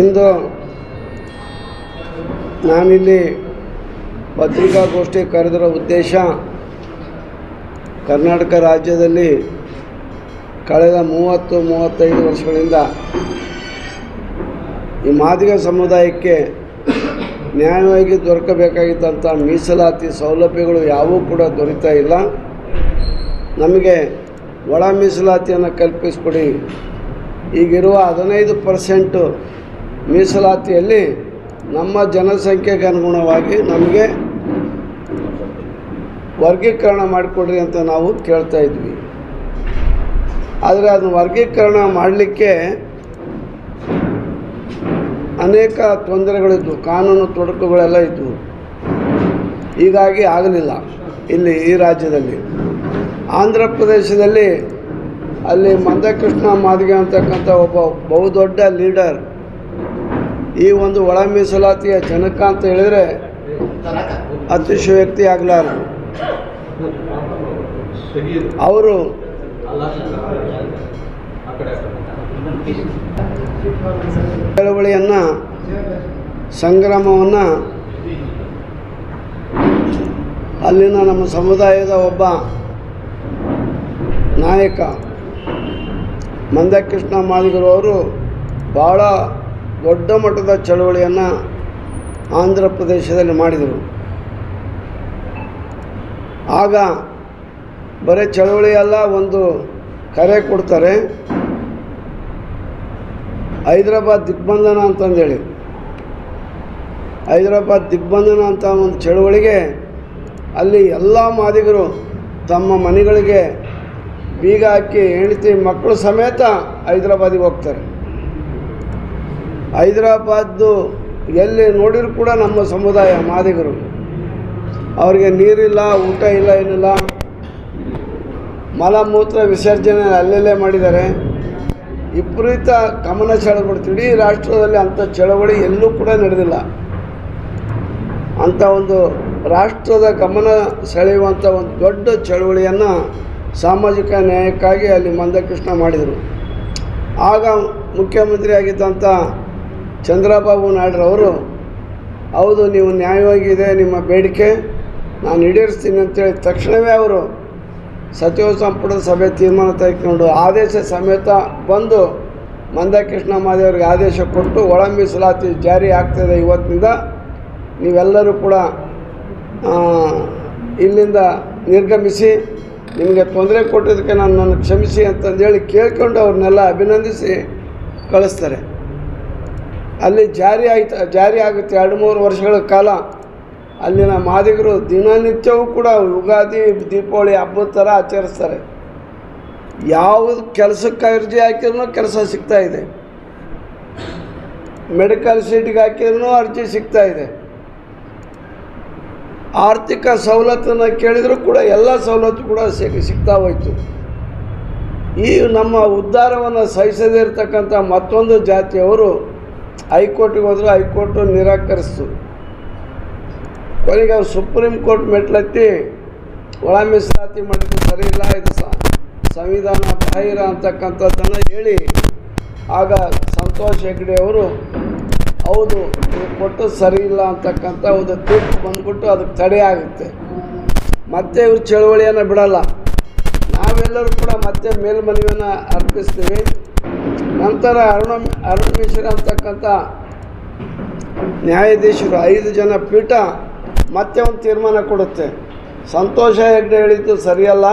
ಇಂದು ನಾನಿಲ್ಲಿ ಪತ್ರಿಕಾಗೋಷ್ಠಿ ಕರೆದಿರೋ ಉದ್ದೇಶ ಕರ್ನಾಟಕ ರಾಜ್ಯದಲ್ಲಿ ಕಳೆದ ಮೂವತ್ತು, ಮೂವತ್ತೈದು ವರ್ಷಗಳಿಂದ ಈ ಮಾದಿಗ ಸಮುದಾಯಕ್ಕೆ ನ್ಯಾಯವಾಗಿ ದೊರಕಬೇಕಾಗಿದ್ದಂಥ ಮೀಸಲಾತಿ ಸೌಲಭ್ಯಗಳು ಯಾವೂ ಕೂಡ ದೊರೀತಾ ಇಲ್ಲ. ನಮಗೆ ಒಳ ಮೀಸಲಾತಿಯನ್ನು ಕಲ್ಪಿಸಿಕೊಡಿ. ಈಗಿರುವ ಹದಿನೈದು ಪರ್ಸೆಂಟು ಮೀಸಲಾತಿಯಲ್ಲಿ ನಮ್ಮ ಜನಸಂಖ್ಯೆಗೆ ಅನುಗುಣವಾಗಿ ನಮಗೆ ವರ್ಗೀಕರಣ ಮಾಡಿಕೊಡ್ರಿ ಅಂತ ನಾವು ಕೇಳ್ತಾ ಇದ್ವಿ. ಆದರೆ ಅದನ್ನು ವರ್ಗೀಕರಣ ಮಾಡಲಿಕ್ಕೆ ಅನೇಕ ತೊಂದರೆಗಳಿದ್ವು, ಕಾನೂನು ತೊಡಕುಗಳೆಲ್ಲ ಇದ್ವು. ಹೀಗಾಗಿ ಆಗಲಿಲ್ಲ ಇಲ್ಲಿ ಈ ರಾಜ್ಯದಲ್ಲಿ. ಆಂಧ್ರ ಪ್ರದೇಶದಲ್ಲಿ ಅಲ್ಲಿ ಮಂದಕೃಷ್ಣ ಮಾದಿಗೆ ಅಂತಕ್ಕಂಥ ಒಬ್ಬ ಬಹುದೊಡ್ಡ ಲೀಡರ್. ಈ ಒಂದು ಒಳ ಮೀಸಲಾತಿಯ ಜನಕ ಅಂತ ಹೇಳಿದರೆ ವ್ಯಕ್ತಿ ಆಗಲಾರದು ಅವರು ಚಳವಳಿಯನ್ನು ಸಂಗ್ರಾಮವನ್ನು ಅಲ್ಲಿನ ನಮ್ಮ ಸಮುದಾಯದ ಒಬ್ಬ ನಾಯಕ ಮಂದಕೃಷ್ಣ ಮಾದಿಗರು ಅವರು ಭಾಳ ದೊಡ್ಡ ಮಟ್ಟದ ಚಳವಳಿಯನ್ನು ಆಂಧ್ರ ಪ್ರದೇಶದಲ್ಲಿ ಮಾಡಿದರು. ಆಗ ಬರೀ ಚಳವಳಿ ಅಲ್ಲ, ಒಂದು ಕರೆ ಕೊಡ್ತಾರೆ. ಹೈದರಾಬಾದ್ ದಿಗ್ಬಂಧನ ಅಂತಂದೇಳಿ. ಹೈದರಾಬಾದ್ ದಿಗ್ಬಂಧನ ಅಂತ ಒಂದು ಚಳವಳಿಗೆ ಅಲ್ಲಿ ಎಲ್ಲ ಮಾದಿಗರು ತಮ್ಮ ಮನೆಗಳಿಗೆ ಬೀಗ ಹಾಕಿ ಹೆಂಡತಿ ಮಕ್ಕಳು ಸಮೇತ ಹೈದರಾಬಾದಿಗೆ ಹೋಗ್ತಾರೆ. ಹೈದ್ರಾಬಾದ್ದು ಎಲ್ಲಿ ನೋಡಿದ್ರು ಕೂಡ ನಮ್ಮ ಸಮುದಾಯ ಮಾದಿಗರು. ಅವರಿಗೆ ನೀರಿಲ್ಲ, ಊಟ ಇಲ್ಲ, ಏನಿಲ್ಲ. ಮಲಮೂತ್ರ ವಿಸರ್ಜನೆ ಅಲ್ಲಲ್ಲೇ ಮಾಡಿದ್ದಾರೆ. ವಿಪರೀತ ಗಮನ ಚಳವಳಿ ಇಡೀ ರಾಷ್ಟ್ರದಲ್ಲಿ ಅಂಥ ಚಳವಳಿ ಎಲ್ಲೂ ಕೂಡ ನಡೆದಿಲ್ಲ. ಅಂಥ ಒಂದು ರಾಷ್ಟ್ರದ ಗಮನ ಸೆಳೆಯುವಂಥ ಒಂದು ದೊಡ್ಡ ಚಳವಳಿಯನ್ನು ಸಾಮಾಜಿಕ ನ್ಯಾಯಕ್ಕಾಗಿ ಅಲ್ಲಿ ಮಂದಕೃಷ್ಣ ಮಾಡಿದರು. ಆಗ ಮುಖ್ಯಮಂತ್ರಿ ಆಗಿದ್ದಂಥ ಚಂದ್ರಬಾಬು ನಾಯ್ಡುರವರು ಹೌದು, ನೀವು ನ್ಯಾಯವಾಗಿದೆ, ನಿಮ್ಮ ಬೇಡಿಕೆ, ನಾನು ಈಡೇರಿಸ್ತೀನಿ ಅಂತೇಳಿ ತಕ್ಷಣವೇ ಅವರು ಸಚಿವ ಸಂಪುಟದ ಸಭೆ ತೀರ್ಮಾನ ತೆಗೆದುಕೊಂಡು ಆದೇಶ ಸಮೇತ ಬಂದು ಮಂದಕೃಷ್ಣ ಮಾದೇವರಿಗೆ ಆದೇಶ ಕೊಟ್ಟು ಒಳ ಮೀಸಲಾತಿ ಜಾರಿ ಆಗ್ತದೆ ಇವತ್ತಿನಿಂದ. ನೀವೆಲ್ಲರೂ ಕೂಡ ಇಲ್ಲಿಂದ ನಿರ್ಗಮಿಸಿ ನಿಮಗೆ ತೊಂದರೆ ಕೊಟ್ಟಿದ್ದಕ್ಕೆ ನಾನು ನನ್ನ ಕ್ಷಮಿಸಿ ಅಂತಂದೇಳಿ ಕೇಳ್ಕೊಂಡು ಅವ್ರನ್ನೆಲ್ಲ ಅಭಿನಂದಿಸಿ ಕಳಿಸ್ತಾರೆ. ಅಲ್ಲಿ ಜಾರಿ ಆಯ್ತು, ಜಾರಿ ಆಗುತ್ತೆ ಎರಡು ಮೂರು ವರ್ಷಗಳ ಕಾಲ. ಅಲ್ಲಿನ ಮಾದಿಗರು ದಿನನಿತ್ಯವೂ ಕೂಡ ಯುಗಾದಿ, ದೀಪಾವಳಿ ಹಬ್ಬದ ಥರ ಆಚರಿಸ್ತಾರೆ. ಯಾವುದು ಕೆಲಸಕ್ಕೆ ಅರ್ಜಿ ಹಾಕಿದ್ರೂ ಕೆಲಸ ಸಿಗ್ತಾ ಇದೆ. ಮೆಡಿಕಲ್ ಸೀಟಿಗೆ ಹಾಕಿದ್ರೂ ಅರ್ಜಿ ಸಿಗ್ತಾ ಇದೆ. ಆರ್ಥಿಕ ಸವಲತ್ತನ್ನು ಕೇಳಿದರೂ ಕೂಡ ಎಲ್ಲ ಸವಲತ್ತು ಕೂಡ ಸಿಗ್ ಸಿಗ್ತಾ ಹೋಯ್ತು. ಈ ನಮ್ಮ ಉದ್ಧಾರವನ್ನು ಸಹಿಸದೇ ಇರತಕ್ಕಂಥ ಮತ್ತೊಂದು ಜಾತಿಯವರು ಹೈಕೋರ್ಟಿಗೆ ಹೋದ್ರು, ಹೈಕೋರ್ಟು ನಿರಾಕರಿಸ್ತು. ಕೊನೆಗೆ ಸುಪ್ರೀಂ ಕೋರ್ಟ್ ಮೆಟ್ಲತ್ತಿ ಒಳ ಮೀಸಲಾತಿ ಮಾಡಿದ್ದು ಸರಿ ಇಲ್ಲ, ಇದು ಸಂವಿಧಾನ ಬಾಹಿರ ಅಂತಕ್ಕಂಥದ್ದನ್ನು ಹೇಳಿ ಆಗ ಸಂತೋಷ್ ಹೆಗ್ಡೆ ಅವರು ಹೌದು ಕೊಟ್ಟು ಸರಿ ಇಲ್ಲ ಅಂತಕ್ಕಂಥ ಒಂದು ತೀರ್ಪು ಬಂದ್ಬಿಟ್ಟು ಅದಕ್ಕೆ ತಡೆ ಆಗುತ್ತೆ. ಮತ್ತೆ ಇವ್ರು ಚಳುವಳಿಯನ್ನು ಬಿಡಲ್ಲ. ನಾವೆಲ್ಲರೂ ಕೂಡ ಮತ್ತೆ ಮೇಲ್ಮನವಿಯನ್ನು ಅರ್ಪಿಸ್ತೀವಿ. ನಂತರ ಅರುಣ, ಅರುಣ್ ಮಿಶ್ರ ಅಂತಕ್ಕಂಥ ನ್ಯಾಯಾಧೀಶರು ಐದು ಜನ ಪೀಠ ಮತ್ತೆ ಒಂದು ತೀರ್ಮಾನ ಕೊಡುತ್ತೆ. ಸಂತೋಷ ಹೆಗ್ಡೆ ಹೇಳಿದ್ದು ಸರಿಯಲ್ಲ.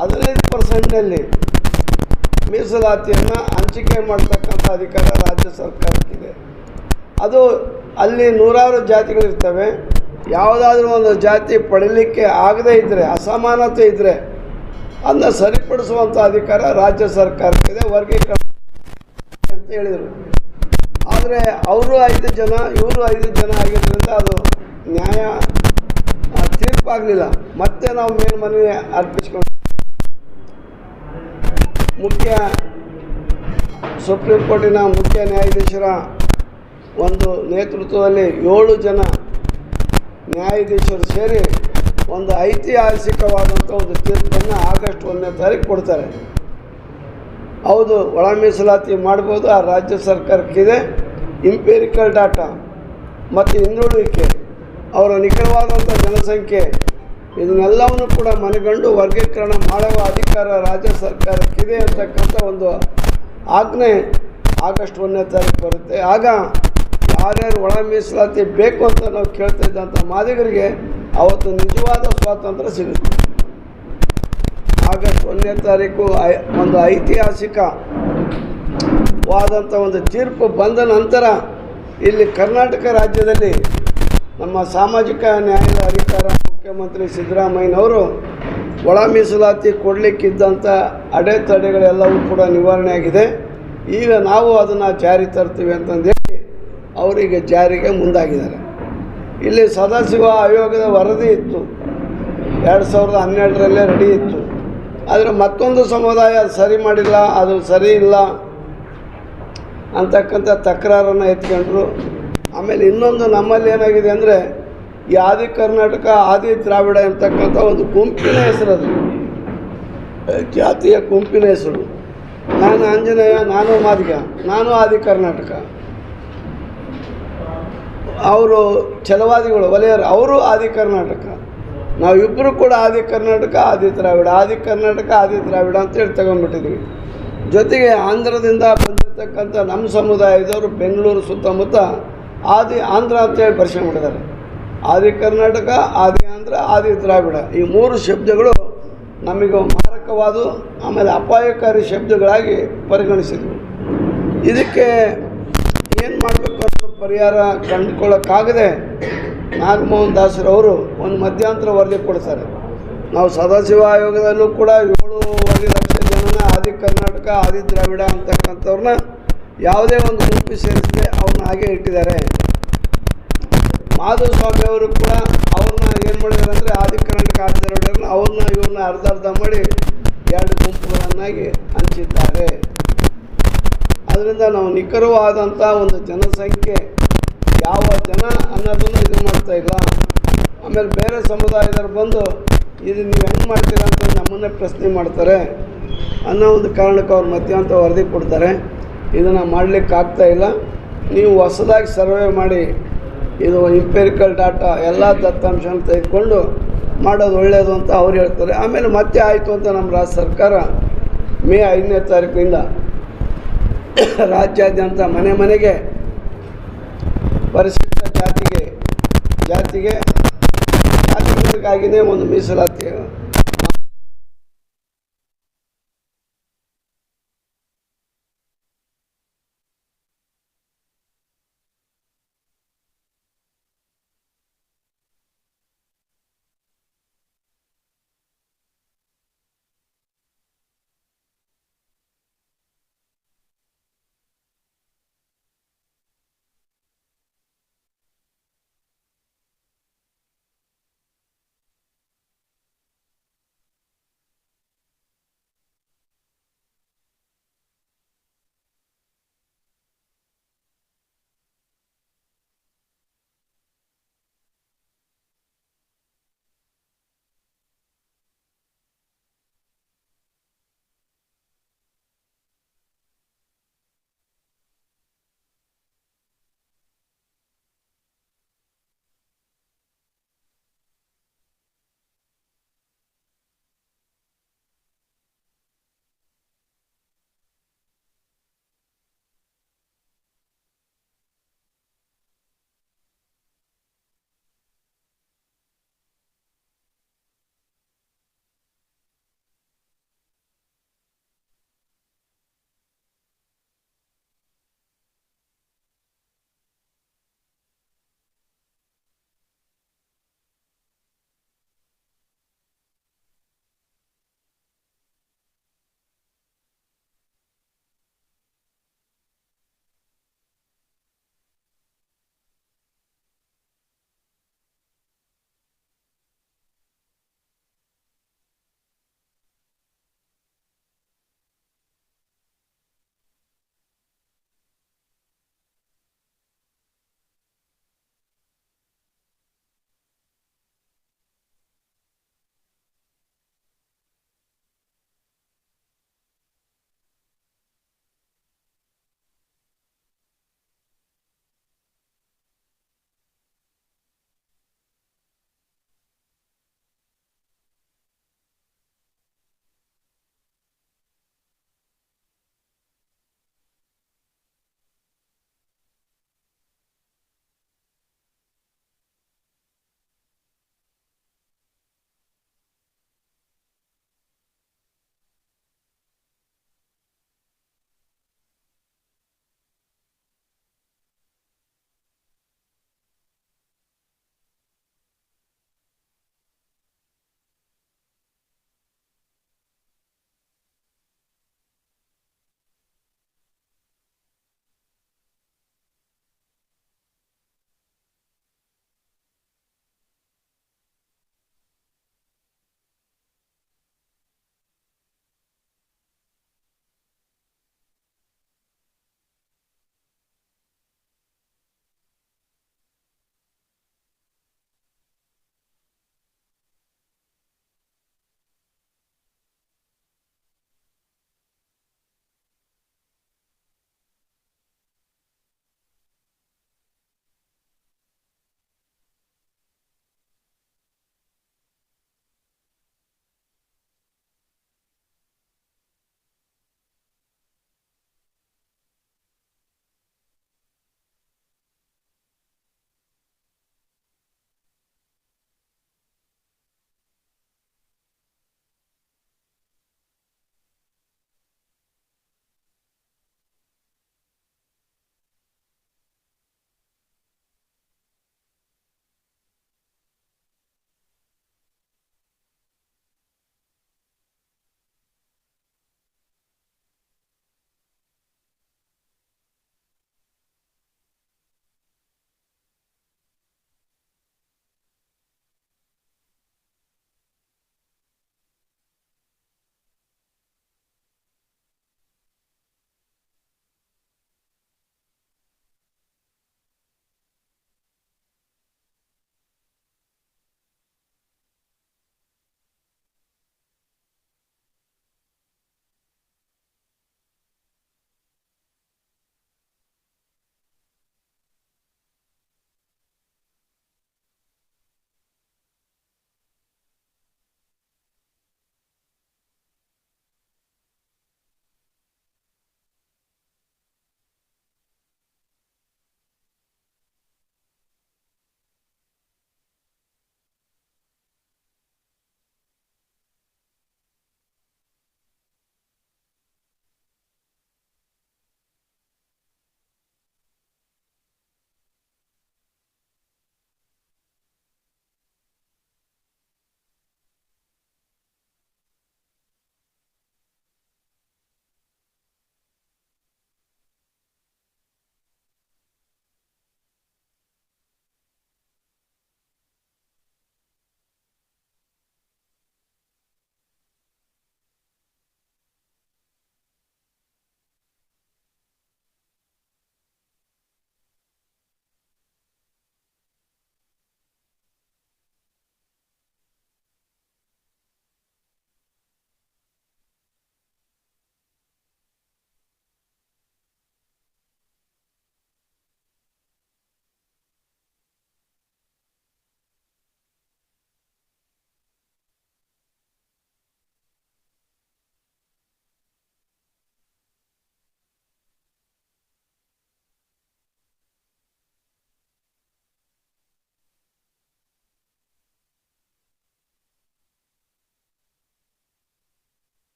ಹದಿನೈದು ಪರ್ಸೆಂಟಲ್ಲಿ ಮೀಸಲಾತಿಯನ್ನು ಹಂಚಿಕೆ ಮಾಡ್ತಕ್ಕಂಥ ಅಧಿಕಾರ ರಾಜ್ಯ ಸರ್ಕಾರಕ್ಕಿದೆ. ಅದು ಅಲ್ಲಿ ನೂರಾರು ಜಾತಿಗಳಿರ್ತವೆ. ಯಾವುದಾದ್ರೂ ಒಂದು ಜಾತಿ ಪಡೀಲಿಕ್ಕೆ ಆಗದೇ ಇದ್ದರೆ ಅಸಮಾನತೆ ಇದ್ದರೆ ಅದನ್ನ ಸರಿಪಡಿಸುವಂಥ ಅಧಿಕಾರ ರಾಜ್ಯ ಸರ್ಕಾರಕ್ಕಿದೆ, ವರ್ಗೀಕರಣ ಅಂತ ಹೇಳಿದರು. ಆದರೆ ಅವರು ಐದು ಜನ, ಇವರು ಐದು ಜನ ಆಗಿದ್ದರಿಂದ ಅದು ನ್ಯಾಯ ತೀರ್ಪಾಗಲಿಲ್ಲ. ಮತ್ತೆ ನಾವು ಮೇಲ್ಮನವಿ ಅರ್ಪಿಸ್ಕೊಂಡು ಮುಖ್ಯ ಸುಪ್ರೀಂ ಕೋರ್ಟಿನ ಮುಖ್ಯ ನ್ಯಾಯಾಧೀಶರ ಒಂದು ನೇತೃತ್ವದಲ್ಲಿ ಏಳು ಜನ ನ್ಯಾಯಾಧೀಶರು ಸೇರಿ ಒಂದು ಐತಿಹಾಸಿಕವಾದಂಥ ಒಂದು ತೀರ್ಪನ್ನು ಆಗಸ್ಟ್ ಒಂದನೇ ತಾರೀಕು ಕೊಡ್ತಾರೆ. ಹೌದು, ಒಳ ಮೀಸಲಾತಿ ಮಾಡ್ಬೋದು, ಆ ರಾಜ್ಯ ಸರ್ಕಾರಕ್ಕಿದೆ ಇಂಪೇರಿಕಲ್ ಡಾಟಾ ಮತ್ತು ಹಿಂದುಳಿಕೆ, ಅವರ ನಿಖರವಾದಂಥ ಜನಸಂಖ್ಯೆ, ಇದನ್ನೆಲ್ಲವನ್ನು ಕೂಡ ಮನಗಂಡು ವರ್ಗೀಕರಣ ಮಾಡುವ ಅಧಿಕಾರ ರಾಜ್ಯ ಸರ್ಕಾರಕ್ಕಿದೆ ಅಂತಕ್ಕಂಥ ಒಂದು ಆಜ್ಞೆ ಆಗಸ್ಟ್ ಒಂದನೇ ತಾರೀಕು ಬರುತ್ತೆ. ಆಗ ಯಾರ್ಯಾರು ಒಳ ಮೀಸಲಾತಿ ಬೇಕು ಅಂತ ನಾವು ಕೇಳ್ತಾ ಇದ್ದಂಥ ಮಾದಿಗರಿಗೆ ಅವತ್ತು ನಿಜವಾದ ಸ್ವಾತಂತ್ರ್ಯ ಸಿಗುತ್ತೆ. ಆಗಸ್ಟ್ ಒಂದನೇ ತಾರೀಕು ಒಂದು ಐತಿಹಾಸಿಕ ವಾದಂಥ ಒಂದು ತೀರ್ಪು ಬಂದ ನಂತರ ಇಲ್ಲಿ ಕರ್ನಾಟಕ ರಾಜ್ಯದಲ್ಲಿ ನಮ್ಮ ಸಾಮಾಜಿಕ ನ್ಯಾಯದ ಅಧಿಕಾರ ಮುಖ್ಯಮಂತ್ರಿ ಸಿದ್ದರಾಮಯ್ಯನವರು ಒಳ ಮೀಸಲಾತಿ ಕೊಡಲಿಕ್ಕಿದ್ದಂಥ ಅಡೆತಡೆಗಳೆಲ್ಲವೂ ಕೂಡ ನಿವಾರಣೆಯಾಗಿದೆ. ಈಗ ನಾವು ಅದನ್ನು ಜಾರಿ ತರ್ತೀವಿ ಅಂತಂದೇಳಿ ಅವರಿಗೆ ಜಾರಿಗೆ ಮುಂದಾಗಿದ್ದಾರೆ. ಇಲ್ಲಿ ಸದಾಶಿವ ಆಯೋಗದ ವರದಿ ಇತ್ತು. ಎರಡು ಸಾವಿರದ ಹನ್ನೆರಡರಲ್ಲೇ ರೆಡಿ ಇತ್ತು. ಆದರೆ ಮತ್ತೊಂದು ಸಮುದಾಯ ಅದು ಸರಿ ಮಾಡಿಲ್ಲ, ಅದು ಸರಿ ಇಲ್ಲ ಅಂತಕ್ಕಂಥ ತಕರಾರನ್ನು ಎತ್ಕೊಂಡ್ರು. ಆಮೇಲೆ ಇನ್ನೊಂದು ನಮ್ಮಲ್ಲಿ ಏನಾಗಿದೆ ಅಂದರೆ ಈ ಆದಿ ಕರ್ನಾಟಕ, ಆದಿ ದ್ರಾವಿಡ ಅಂತಕ್ಕಂಥ ಒಂದು ಗುಂಪಿನ ಹೆಸರದು ಜಾತಿಯ ಗುಂಪಿನ ಹೆಸರು. ನಾನು ಆಂಜನೇಯ, ನಾನು ಮಾದಿಗ, ನಾನು ಆದಿ ಕರ್ನಾಟಕ. ಅವರು ಛಲವಾದಿಗಳು ವಲಯರು ಅವರು ಆದಿ ಕರ್ನಾಟಕ. ನಾವಿಬ್ಬರು ಕೂಡ ಆದಿ ಕರ್ನಾಟಕ, ಆದಿ ದ್ರಾವಿಡ, ಆದಿ ಕರ್ನಾಟಕ, ಆದಿ ದ್ರಾವಿಡ ಅಂತೇಳಿ ತಗೊಂಡ್ಬಿಟ್ಟಿದ್ವಿ. ಜೊತೆಗೆ ಆಂಧ್ರದಿಂದ ಬಂದಿರತಕ್ಕಂಥ ನಮ್ಮ ಸಮುದಾಯದವರು ಬೆಂಗಳೂರು ಸುತ್ತಮುತ್ತ ಆದಿ ಆಂಧ್ರ ಅಂತೇಳಿ ಮಾಡಿದ್ದಾರೆ. ಆದಿ ಕರ್ನಾಟಕ, ಆದಿ ಆಂಧ್ರ, ಆದಿ ದ್ರಾವಿಡ. ಈ ಮೂರು ಶಬ್ದಗಳು ನಮಗೆ ಮಾರಕವಾದ, ಆಮೇಲೆ ಅಪಾಯಕಾರಿ ಶಬ್ದಗಳಾಗಿ ಪರಿಗಣಿಸಿದ್ವು. ಇದಕ್ಕೆ ಏನು ಮಾಡಬೇಕು? ಪರಿಹಾರ ಕಂಡುಕೊಳ್ಳೋಕ್ಕಾಗದೆ ನಾಗಮೋಹನ್ ದಾಸರವರು ಒಂದು ಮಧ್ಯಂತರ ವರದಿ ಕೊಡ್ತಾರೆ. ನಾವು ಸದಾಶಿವ ಆಯೋಗದಲ್ಲೂ ಕೂಡ ಏಳುವರೆ ಲಕ್ಷ ಜನನ, ಆದಿ ಕರ್ನಾಟಕ, ಆದಿ ದ್ರಾವಿಡ ಅಂತಕ್ಕಂಥವ್ರನ್ನ ಯಾವುದೇ ಒಂದು ಗುಂಪು ಸೇರಿಸದೆ ಅವ್ರನ್ನ ಹಾಗೆ ಇಟ್ಟಿದ್ದಾರೆ. ಮಾಧುಸ್ವಾಮಿ ಅವರು ಕೂಡ ಅವ್ರನ್ನ ಏನು ಮಾಡಿದ್ದಾರೆ ಅಂದರೆ ಆದಿ ಕರ್ನಾಟಕ ಆದಿ ದ್ರಾವಿಡರನ್ನ ಅವ್ರನ್ನ ಇವ್ರನ್ನ ಅರ್ಧ ಅರ್ಧ ಮಾಡಿ ಎರಡು ಗುಂಪುಗಳನ್ನಾಗಿ ಹಂಚಿದ್ದಾರೆ. ಅದರಿಂದ ನಾವು ನಿಖರವಾದಂಥ ಒಂದು ಜನಸಂಖ್ಯೆ ಯಾವ ಜನ ಅನ್ನೋದನ್ನು ಇದು ಮಾಡ್ತಾ ಇಲ್ಲ. ಆಮೇಲೆ ಬೇರೆ ಸಮುದಾಯದವ್ರು ಬಂದು ಇದು ನೀವು ಹೆಂಗೆ ಮಾಡ್ತೀರಾ ಅಂತ ನಮ್ಮನ್ನೇ ಪ್ರಶ್ನೆ ಮಾಡ್ತಾರೆ. ಅನ್ನೋ ಒಂದು ಕಾರಣಕ್ಕೆ ಅವ್ರು ಮಧ್ಯಾಂತ ವರದಿ ಕೊಡ್ತಾರೆ. ಇದನ್ನು ಮಾಡಲಿಕ್ಕೆ ಆಗ್ತಾ ಇಲ್ಲ. ನೀವು ಹೊಸದಾಗಿ ಸರ್ವೆ ಮಾಡಿ ಇದು ಇಂಪೆರಿಕಲ್ ಡಾಟಾ ಎಲ್ಲ ದತ್ತಾಂಶನ ತೆಗೆದುಕೊಂಡು ಮಾಡೋದು ಒಳ್ಳೆಯದು ಅಂತ ಅವ್ರು ಹೇಳ್ತಾರೆ. ಆಮೇಲೆ ಮತ್ತೆ ಆಯಿತು ಅಂತ ನಮ್ಮ ರಾಜ್ಯ ಸರ್ಕಾರ ಮೇ ಐದನೇ ತಾರೀಕಿನಿಂದ ರಾಜ್ಯಾದ್ಯಂತ ಮನೆ ಮನೆಗೆ ಪರಿಶಿಷ್ಟ ಜಾತಿಗೆ ಜಾತಿಗೆ ಜಾತಿಗಳಿಗಾಗಿಯೇ ಒಂದು ಮೀಸಲಾತಿ